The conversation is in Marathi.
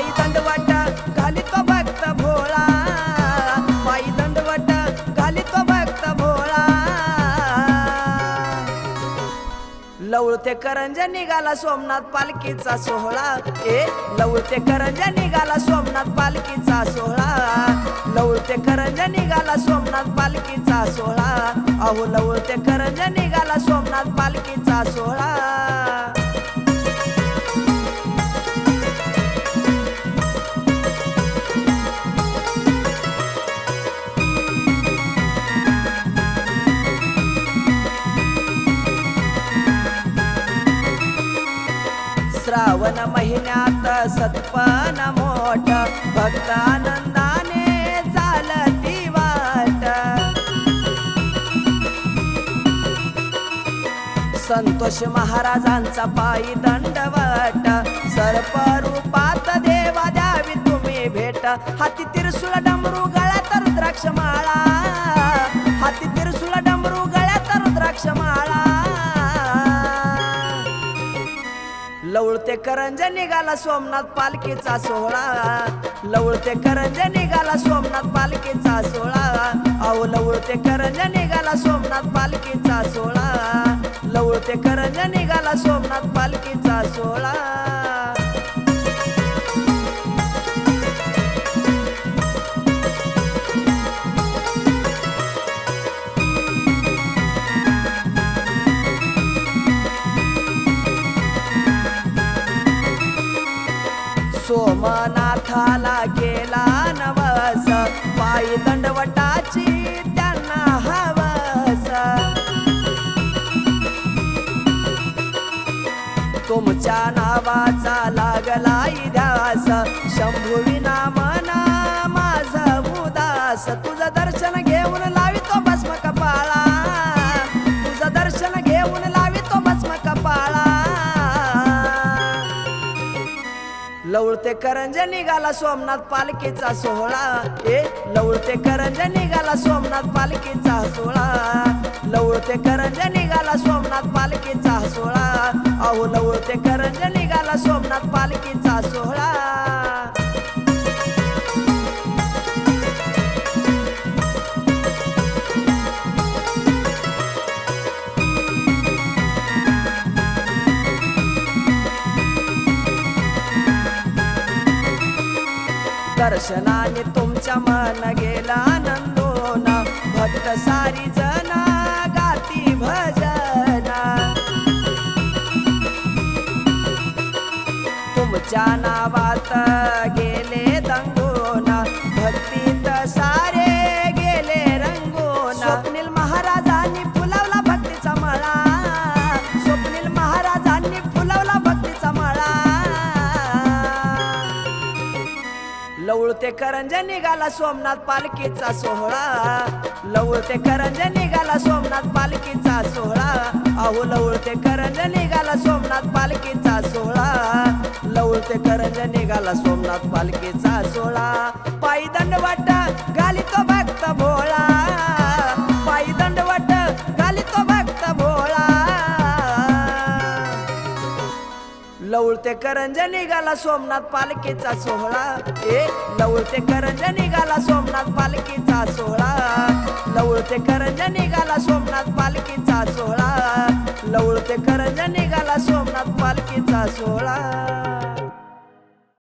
पायी दंडवाट घालितो भक्त भोळा. पायी दंडवाट घालितो भक्त भोळा. लवळते करंज निघाला सोमनाथ पालखीचा सोहळा. ए लवळते करंज निघाला सोमनाथ पालखीचा सोहळा. लवळते करंज निघाला सोमनाथ पालखीचा सोहळा. अहो लवळते करंज निघाला सोमनाथ पालखीचा सोहळा. श्रावण महिन्यात सत्पन मोठ भक्तानंदाने चालती वाट. संतोष महाराजांचा पायी दंडवट सर्प रूपात देवा द्यावी तुम्ही भेट. हाती तिरसुळ डम लवळते करंज निघाला सोमनाथ पालखीचा सोहळा. लवळते करंज निघाला सोमनाथ पालखीचा सोहळा. अहो लवळते करंज निघाला सोमनाथ पालखीचा सोहळा. लवळते करंज निघाला सोमनाथ पालखीचा सोहळा. सोमनाथाला गेला नवस. पायी दंडवटाची त्यांना हवस. तुमच्या नावाचा लागला इतिहास. शंभू लवळते करंज निघाला सोमनाथ पालखीचा सोहळा. ए लवळते करंज निघाला सोमनाथ पालखीचा सोहळा. लवळते करंज निघाला सोमनाथ पालखीचा सोहळा. अहो लवळते करंज निघाला सोमनाथ पालखीचा दर्शनाने तुमच्या मन गेला नंदोन. भक्त सारी जना गाती भजना. तुमच्या नावात गे लवळते करंज निघाला सोमनाथ पालखीचा सोहळा. लवळते करंज निघाला सोमनाथ पालखीचा सोहळा. अहो लवळते करंज निघाला सोमनाथ पालखीचा सोहळा. लवळते करंज निघाला सोमनाथ पालखीचा सोहळा. पायदंड वाटा गाली तो भक्त भोळा. लवळते करंज निघाला सोमनाथ पालखीचा सोहळा. ए लवळते करंज निघाला सोमनाथ पालखीचा सोहळा. लवळते करंज निघाला सोमनाथ पालखीचा सोहळा. लवळते करंज निघाला सोमनाथ पालखीचा सोहळा.